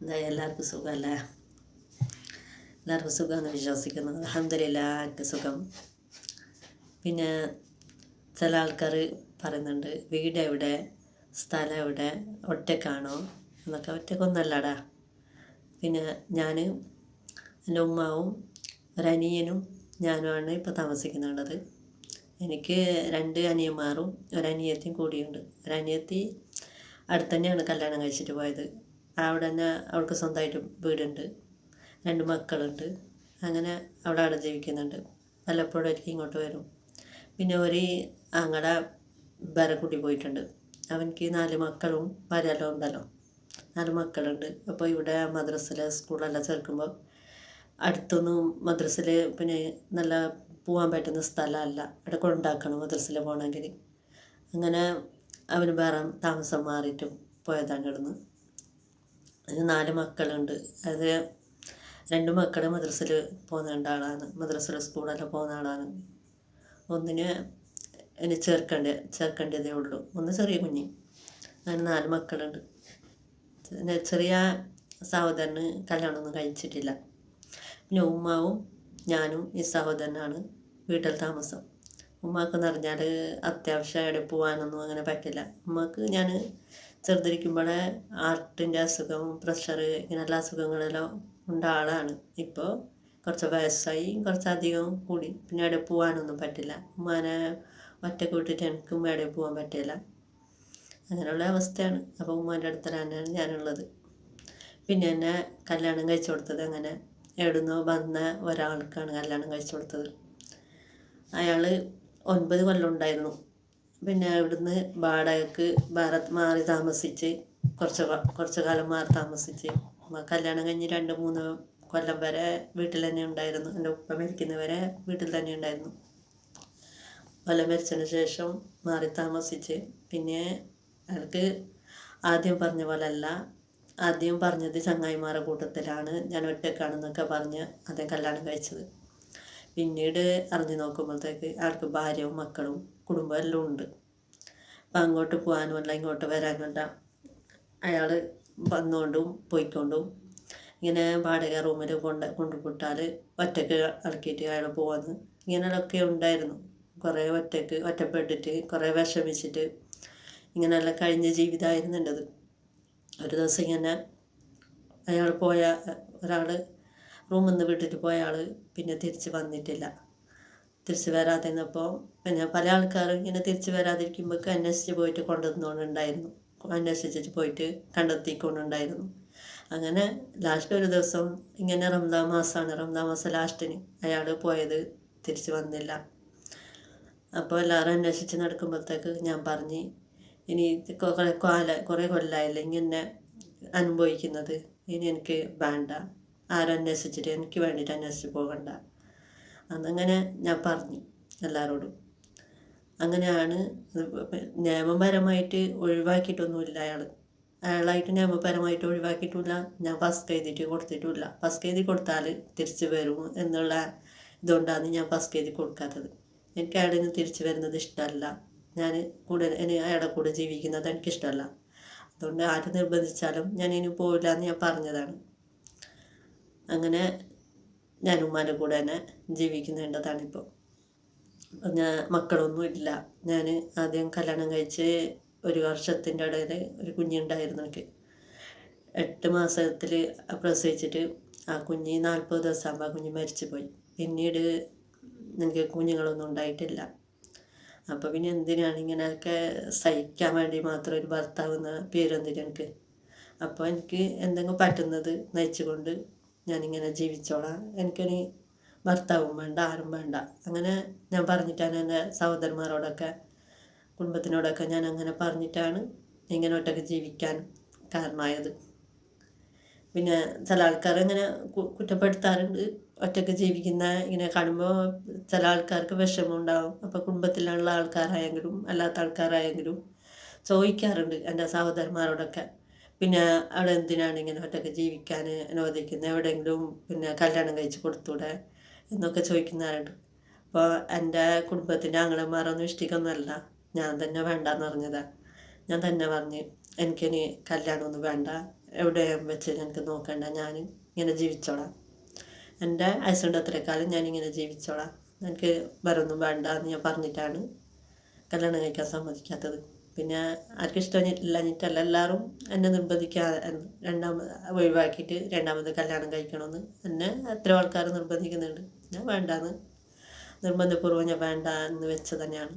എല്ലാവർക്കും സുഖമല്ലേ? എല്ലാവർക്കും സുഖമെന്ന് വിശ്വസിക്കുന്നു. അലഹമില്ല എനിക്ക് സുഖം. പിന്നെ ചില ആൾക്കാർ പറയുന്നുണ്ട് വീട് എവിടെ? സ്ഥലം എവിടെ? ഒറ്റക്കാണോ എന്നൊക്കെ. ഒറ്റക്കൊന്നല്ലടാ പിന്നെ ഞാൻ എന്റെ ഉമ്മാവും ഒരനിയനും ഞാനുമാണ് ഇപ്പോൾ താമസിക്കുന്നുള്ളത്. എനിക്ക് രണ്ട് അനിയന്മാരും ഒരനിയത്തിയും കൂടിയുണ്ട്. ഒരനിയത്തി അടുത്ത് തന്നെയാണ് കല്യാണം കഴിച്ചിട്ട് പോയത്. അവിടെ തന്നെ അവൾക്ക് സ്വന്തമായിട്ട് വീടുണ്ട്. രണ്ട് മക്കളുണ്ട്. അങ്ങനെ അവിടെ അവിടെ ജീവിക്കുന്നുണ്ട്. വല്ലപ്പോഴും ഇങ്ങോട്ട് വരും. പിന്നെ ഒരു അങ്ങടെ ബരക്കുട്ടി പോയിട്ടുണ്ട്. അവനിക്ക് നാല് മക്കളും ഭാര്യയെല്ലാം ഉണ്ടല്ലോ. നാല് മക്കളുണ്ട്. അപ്പോൾ ഇവിടെ മദ്രസിലെ സ്കൂളെല്ലാം ചേർക്കുമ്പോൾ അടുത്തൊന്നും മദ്രസിൽ പിന്നെ നല്ല പോകാൻ പറ്റുന്ന സ്ഥലമല്ല. അവിടെ കൊണ്ടാക്കണം മദ്രസിൽ പോകണമെങ്കിൽ. അങ്ങനെ അവന് വേറെ താമസം മാറിയിട്ട് പോയതാണ് ഇവിടുന്ന് നാല് മക്കളുണ്ട്. അത് രണ്ട് മക്കൾ മദ്രസയിൽ പോകുന്ന ആളാണ് മദ്രസയിൽ സ്കൂളെല്ലാം പോകുന്ന ആളാണ്. ഒന്നിന് ഇനി ചേർക്കേണ്ട ചേർക്കേണ്ടതേ ഉള്ളൂ. ഒന്ന് ചെറിയ കുഞ്ഞ്. അങ്ങനെ നാല് മക്കളുണ്ട്. ചെറിയ സഹോദരന് കല്യാണമൊന്നും കഴിച്ചിട്ടില്ല. പിന്നെ ഉമ്മാവും ഞാനും ഈ സഹോദരനാണ് വീട്ടിൽ താമസം. ഉമ്മാക്കെന്ന് പറഞ്ഞാൽ അത്യാവശ്യം എവിടെ പോകാനൊന്നും അങ്ങനെ പറ്റില്ല. ഉമ്മാക്ക് ഞാൻ ചെറുതിരിക്കുമ്പോഴേ ഹാർട്ടിന്റെ അസുഖം പ്രഷർ ഇങ്ങനെയുള്ള അസുഖങ്ങളെല്ലാം ഉണ്ട ആളാണ്. ഇപ്പോൾ കുറച്ച് വയസ്സായി കുറച്ചധികം കൂടി പിന്നെ എവിടെ പോകാനൊന്നും പറ്റില്ല. ഉമ്മാനെ ഒറ്റയ്ക്ക് വിട്ടിട്ട് എനിക്കും എവിടെ പോകാൻ പറ്റില്ല. അങ്ങനെയുള്ള അവസ്ഥയാണ്. അപ്പോൾ ഉമ്മാന്റെ അടുത്ത് തന്നെയാണ് ഞാനുള്ളത്. പിന്നെ എന്നെ കല്യാണം കഴിച്ചു കൊടുത്തത് അങ്ങനെ എവിടുന്നോ വന്ന ഒരാൾക്കാണ് കല്യാണം കഴിച്ചു കൊടുത്തത്. അയാൾ ഒൻപത് കൊല്ലം ഉണ്ടായിരുന്നു. പിന്നെ അവിടുന്ന് വാടകയ്ക്ക് വേറെ മാറി താമസിച്ച് കുറച്ച് കുറച്ച് കാലം മാറി താമസിച്ച് കല്യാണം കഴിഞ്ഞ് രണ്ട് മൂന്ന് കൊല്ലം വരെ വീട്ടിൽ തന്നെ ഉണ്ടായിരുന്നു. എന്റെ ഉപ്പ മരിക്കുന്നവരെ വീട്ടിൽ തന്നെ ഉണ്ടായിരുന്നു. കൊല്ലം മരിച്ചതിന് ശേഷം മാറി താമസിച്ച്. പിന്നെ അയാൾക്ക് ആദ്യം പറഞ്ഞ പോലെ അല്ല ആദ്യം പറഞ്ഞത് ചങ്ങായിമാരുടെ കൂട്ടത്തിലാണ്. ഞാൻ ഒറ്റക്കാണെന്നൊക്കെ പറഞ്ഞ് അദ്ദേഹം കല്യാണം കഴിച്ചത്. പിന്നീട് അറിഞ്ഞു നോക്കുമ്പോഴത്തേക്ക് ആൾക്ക് ഭാര്യയും മക്കളും കുടുംബം എല്ലാം ഉണ്ട്. അപ്പം അങ്ങോട്ട് പോകാനും അല്ല ഇങ്ങോട്ട് വരാൻ കണ്ട അയാൾ വന്നുകൊണ്ടും പോയിക്കൊണ്ടും ഇങ്ങനെ വാടക റൂമിൽ കൊണ്ട് കൊണ്ടുപോയിട്ടാൽ ഒറ്റയ്ക്ക് ഇളക്കിയിട്ട് അയാൾ പോകുന്നത് ഇങ്ങനെയൊക്കെ ഉണ്ടായിരുന്നു. കുറേ ഒറ്റയ്ക്ക് ഒറ്റപ്പെട്ടിട്ട് കുറേ വിഷമിച്ചിട്ട് ഇങ്ങനെയെല്ലാം കഴിഞ്ഞ ജീവിതമായിരുന്നു എന്റെത്. ഒരു ദിവസം ഇങ്ങനെ അയാൾ പോയ ഒരാൾ റൂമിൽ നിന്ന് വിട്ടിട്ട് പോയ ആൾ പിന്നെ തിരിച്ച് വന്നിട്ടില്ല. തിരിച്ച് വരാതെ നിന്നപ്പോൾ പിന്നെ പല ആൾക്കാരും ഇങ്ങനെ തിരിച്ച് വരാതിരിക്കുമ്പോൾ അന്വേഷിച്ച് പോയിട്ട് കൊണ്ടുവന്നുകൊണ്ടുണ്ടായിരുന്നു അന്വേഷിച്ചിട്ട് പോയിട്ട് കണ്ടെത്തിക്കൊണ്ടുണ്ടായിരുന്നു. അങ്ങനെ ലാസ്റ്റ് ഒരു ദിവസം ഇങ്ങനെ റംദാ മാസമാണ് റംദാ മാസം ലാസ്റ്റിന് അയാൾ പോയത് തിരിച്ച് വന്നില്ല. അപ്പോൾ എല്ലാവരും അന്വേഷിച്ച് നടക്കുമ്പോഴത്തേക്ക് ഞാൻ പറഞ്ഞ് ഇനി കുറേ കാല കുറേ കൊല്ലമായില്ല ഇങ്ങനെ അനുഭവിക്കുന്നത്? ഇനി എനിക്ക് വേണ്ട. ആരും അന്വേഷിച്ചിട്ട് എനിക്ക് വേണ്ടിയിട്ട് അന്വേഷിച്ച് പോകണ്ട. അന്നങ്ങനെ ഞാൻ പറഞ്ഞു എല്ലാവരോടും അങ്ങനെയാണ് നിയമപരമായിട്ട് ഒഴിവാക്കിയിട്ടൊന്നുമില്ല അയാൾ അയാളായിട്ട് നിയമപരമായിട്ട് ഒഴിവാക്കിയിട്ടില്ല ഞാൻ ഫസ്റ്റ് എഴുതിയിട്ട് കൊടുത്തിട്ടില്ല ഫസ്റ്റ് എഴുതി കൊടുത്താൽ തിരിച്ചു വരും എന്നുള്ള ഇതുകൊണ്ടാണ് ഞാൻ ഫസ്റ്റ് എഴുതി കൊടുക്കാത്തത്. എനിക്ക് അയാളിൽ നിന്ന് തിരിച്ചു വരുന്നത് ഇഷ്ടമല്ല. ഞാൻ കൂടെ അയാളുടെ കൂടെ ജീവിക്കുന്നത് എനിക്കിഷ്ടമല്ല. അതുകൊണ്ട് ആര് നിർബന്ധിച്ചാലും ഞാൻ ഇനി പോവില്ല എന്ന് ഞാൻ പറഞ്ഞതാണ്. അങ്ങനെ ഞാൻ ഉമ്മാന്റെ കൂടെ തന്നെ ജീവിക്കുന്നുണ്ടതാണിപ്പോൾ ഞാൻ മക്കളൊന്നും ഇല്ല. ഞാൻ ആദ്യം കല്യാണം കഴിച്ച് ഒരു വർഷത്തിന്റെ ഇടയിൽ ഒരു കുഞ്ഞുണ്ടായിരുന്നു എനിക്ക്. എട്ട് മാസത്തിൽ പ്രസവിച്ചിട്ട് ആ കുഞ്ഞ് നാൽപ്പത് ദിവസമാകുമ്പോൾ ആ കുഞ്ഞ് മരിച്ചു പോയി പിന്നീട് എനിക്ക് കുഞ്ഞുങ്ങളൊന്നും ഉണ്ടായിട്ടില്ല. അപ്പോൾ പിന്നെ എന്തിനാണ് ഇങ്ങനെയൊക്കെ സഹിക്കാൻ വേണ്ടി മാത്രം ഒരു ഭർത്താവ് എന്ന പേരെന്തിന് എനിക്ക്? അപ്പോൾ എനിക്ക് എന്തെങ്കിലും പറ്റുന്നത് നയിച്ചുകൊണ്ട് ഞാനിങ്ങനെ ജീവിച്ചോളാം. എനിക്കിനി ഭർത്താവും വേണ്ട ആരും വേണ്ട. അങ്ങനെ ഞാൻ പറഞ്ഞിട്ടാണ് എന്റെ സഹോദരന്മാരോടൊക്കെ കുടുംബത്തിനോടൊക്കെ ഞാൻ അങ്ങനെ പറഞ്ഞിട്ടാണ് ഇങ്ങനെ ഒറ്റയ്ക്ക് ജീവിക്കാൻ കാരണമായത്. പിന്നെ ചില ആൾക്കാർ ഇങ്ങനെ കുറ്റപ്പെടുത്താറുണ്ട്. ഒറ്റയ്ക്ക് ജീവിക്കുന്ന ഇങ്ങനെ കാണുമ്പോൾ ചില ആൾക്കാർക്ക് വിഷമം ഉണ്ടാവും അപ്പോൾ കുടുംബത്തിലുള്ള ആൾക്കാരായെങ്കിലും അല്ലാത്ത ആൾക്കാരായെങ്കിലും ചോദിക്കാറുണ്ട് എന്റെ സഹോദരന്മാരോടൊക്കെ. പിന്നെ അവിടെ എന്തിനാണ് ഇങ്ങനെ ഒറ്റയ്ക്ക് ജീവിക്കാൻ അനുവദിക്കുന്നത് എവിടെയെങ്കിലും പിന്നെ കല്യാണം കഴിച്ച് കൊടുത്തൂടെ? എന്നൊക്കെ ചോദിക്കുന്നവരുണ്ട് അപ്പോൾ എന്റെ കുടുംബത്തിന്റെ ആങ്ങളമാരൊന്നും ഇഷ്ടിക്കൊന്നുമല്ല ഞാൻ തന്നെ വേണ്ടാന്ന് പറഞ്ഞതാണ് ഞാൻ തന്നെ പറഞ്ഞ് എനിക്കിനി കല്യാണമൊന്നും വേണ്ട. എവിടെ വെച്ച് എനിക്ക് നോക്കണ്ട. ഞാൻ ഇങ്ങനെ ജീവിച്ചോളാം. എന്റെ കാലം ഞാനിങ്ങനെ ജീവിച്ചോളാം. എനിക്ക് വേറൊന്നും വേണ്ട എന്ന് ഞാൻ പറഞ്ഞിട്ടാണ് കല്യാണം കഴിക്കാൻ സമ്മതിക്കാത്തത്. പിന്നെ ആർക്കും ഇഷ്ടമില്ലാഞ്ഞിട്ടല്ല എല്ലാവരും എന്നെ നിർബന്ധിക്കാതെ രണ്ടാമത് ഒഴിവാക്കിയിട്ട് രണ്ടാമത് കല്യാണം കഴിക്കണമെന്ന് എന്നെ എത്ര ആൾക്കാർ നിർബന്ധിക്കുന്നുണ്ട്. ഞാൻ വേണ്ടാന്ന്. നിർബന്ധപൂർവം ഞാൻ വേണ്ട എന്ന് വെച്ച് തന്നെയാണ്.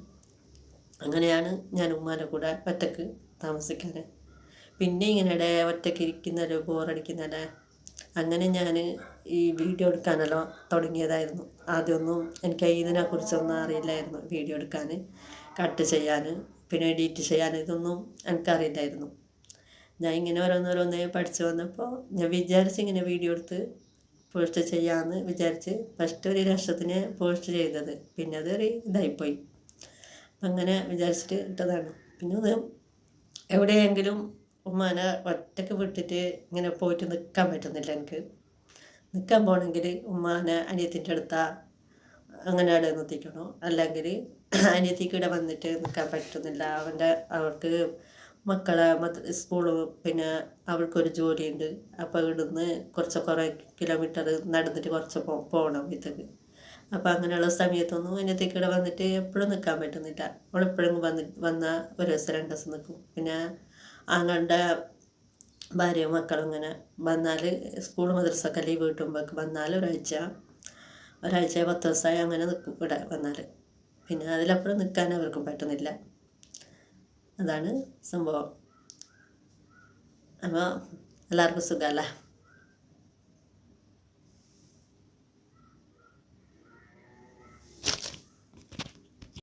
അങ്ങനെയാണ് ഞാൻ ഉമ്മാന്റെ കൂടെ ഒറ്റയ്ക്ക് താമസിക്കാൻ പിന്നെ ഇങ്ങനെ ഒറ്റയ്ക്ക് ഇരിക്കുന്നല്ലോ ബോറടിക്കുന്നല്ലേ അങ്ങനെ ഞാൻ ഈ വീഡിയോ എടുക്കാനല്ലോ തുടങ്ങിയതായിരുന്നു. ആദ്യമൊന്നും എനിക്ക് ഇതിനെക്കുറിച്ചൊന്നും അറിയില്ലായിരുന്നു വീഡിയോ എടുക്കാൻ. കട്ട് ചെയ്യാൻ. പിന്നെ എഡിറ്റ് ചെയ്യാൻ ഇതൊന്നും എനിക്കറിയില്ലായിരുന്നു. ഞാൻ ഇങ്ങനെ ഓരോന്നോരോന്നേ പഠിച്ചു വന്നപ്പോൾ ഞാൻ വിചാരിച്ച് ഇങ്ങനെ വീഡിയോ എടുത്ത് പോസ്റ്റ് ചെയ്യാമെന്ന് വിചാരിച്ച് ഫസ്റ്റ് ഒരു ലക്ഷത്തിന് പോസ്റ്റ് ചെയ്തത്. പിന്നെ അത് ഒരു ഇതായിപ്പോയി. അങ്ങനെ വിചാരിച്ചിട്ട് ഇട്ടതാണ്. പിന്നെ അത് എവിടെയെങ്കിലും ഉമ്മാനെ ഒറ്റയ്ക്ക് വിട്ടിട്ട് ഇങ്ങനെ പോയിട്ട് നിൽക്കാൻ പറ്റുന്നില്ല എനിക്ക്. നിൽക്കാൻ പോകണമെങ്കിൽ ഉമ്മാനെ അനിയത്തിന്റെ അടുത്ത അങ്ങനെ അവിടെ നിർത്തിക്കണോ അല്ലെങ്കിൽ അനിയത്തിക്ക് ഇവിടെ വന്നിട്ട് നിൽക്കാൻ പറ്റുന്നില്ല. അവന്റെ അവൾക്ക് മക്കളെ സ്കൂൾ പിന്നെ അവൾക്കൊരു ജോലിയുണ്ട്. അപ്പോൾ ഇവിടുന്ന് കുറച്ച് കുറേ കിലോമീറ്റർ നടന്നിട്ട് കുറച്ച് പോ പോകണം ഇതൊക്കെ. അപ്പോൾ അങ്ങനെയുള്ള സമയത്തൊന്നും അനിയത്തിക്ക് വന്നിട്ട് എപ്പോഴും നിൽക്കാൻ പറ്റുന്നില്ല. അവളെപ്പോഴും വന്ന് വന്ന ഒരു ദിവസം രണ്ട് ദിവസം നിൽക്കും. പിന്നെ ആങ്ങളുടെ ഭാര്യയും മക്കളും ഇങ്ങനെ വന്നാൽ സ്കൂൾ മദ്രസൊക്കെ ലീവ് കിട്ടുമ്പോൾ വന്നാൽ ഒരാഴ്ച ഒരാഴ്ച പത്ത് ദിവസമായി അങ്ങനെ നിൽക്കും ഇവിടെ വന്നാൽ പിന്നെ അതിലപ്പുറം നിൽക്കാൻ അവർക്കും പറ്റുന്നില്ല. അതാണ് സംഭവം. അപ്പോൾ എല്ലാവർക്കും സുഖമല്ലേ